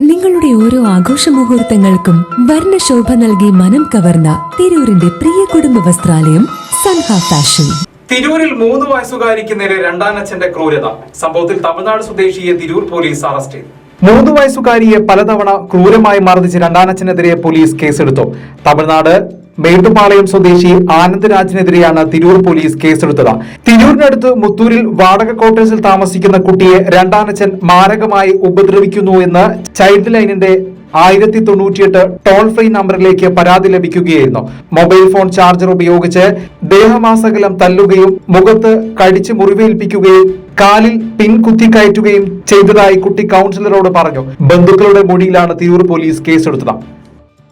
നിങ്ങളുടെ ഓരോ ആഘോഷ മുഹൂർത്തങ്ങൾക്കും വർണശോഭ നൽകി മനം കവർന്ന തിരൂരിന്റെ പ്രിയ കുടുംബ വസ്ത്രാലയം സൻഹ ഫാഷൻ. തിരൂരിൽ മൂന്ന് വയസ്സുകാരിക്ക് നേരെ രണ്ടാനച്ഛന്റെ ക്രൂരത. സംഭവത്തിൽ തമിഴ്നാട് സ്വദേശിയെ തിരൂർ പോലീസ് അറസ്റ്റ് ചെയ്തു. മൂന്ന് വയസ്സുകാരിയെ പലതവണ ക്രൂരമായി മർദ്ദിച്ച് രണ്ടാനച്ഛനെതിരെ പോലീസ് കേസെടുത്തു. തമിഴ്നാട് മേട്ടുപാളയം സ്വദേശി ആനന്ദരാജിനെതിരെയാണ് തിരൂർ പോലീസ് കേസെടുത്തത്. തിരൂരിനടുത്ത് മുത്തൂരിൽ വാടക ക്വാർട്ടേഴ്സിൽ താമസിക്കുന്ന കുട്ടിയെ രണ്ടാനച്ചൻ മാരകമായി ഉപദ്രവിക്കുന്നു എന്ന് ചൈൽഡ് ലൈനിന്റെ ആയിരത്തി തൊണ്ണൂറ്റിയെട്ട് ടോൾ ഫ്രീ നമ്പറിലേക്ക് പരാതി ലഭിക്കുകയായിരുന്നു. മൊബൈൽ ഫോൺ ചാർജർ ഉപയോഗിച്ച് ദേഹമാസകലം തല്ലുകയും മുഖത്ത് കടിച്ച് മുറിവേൽപ്പിക്കുകയും കാലിൽ പിൻ കുത്തിക്കയറ്റുകയും ചെയ്തതായി കുട്ടി കൗൺസിലറോട് പറഞ്ഞു. ബന്ധുക്കളുടെ മൊഴിയിലാണ് തിരൂർ പോലീസ് കേസെടുത്തത്.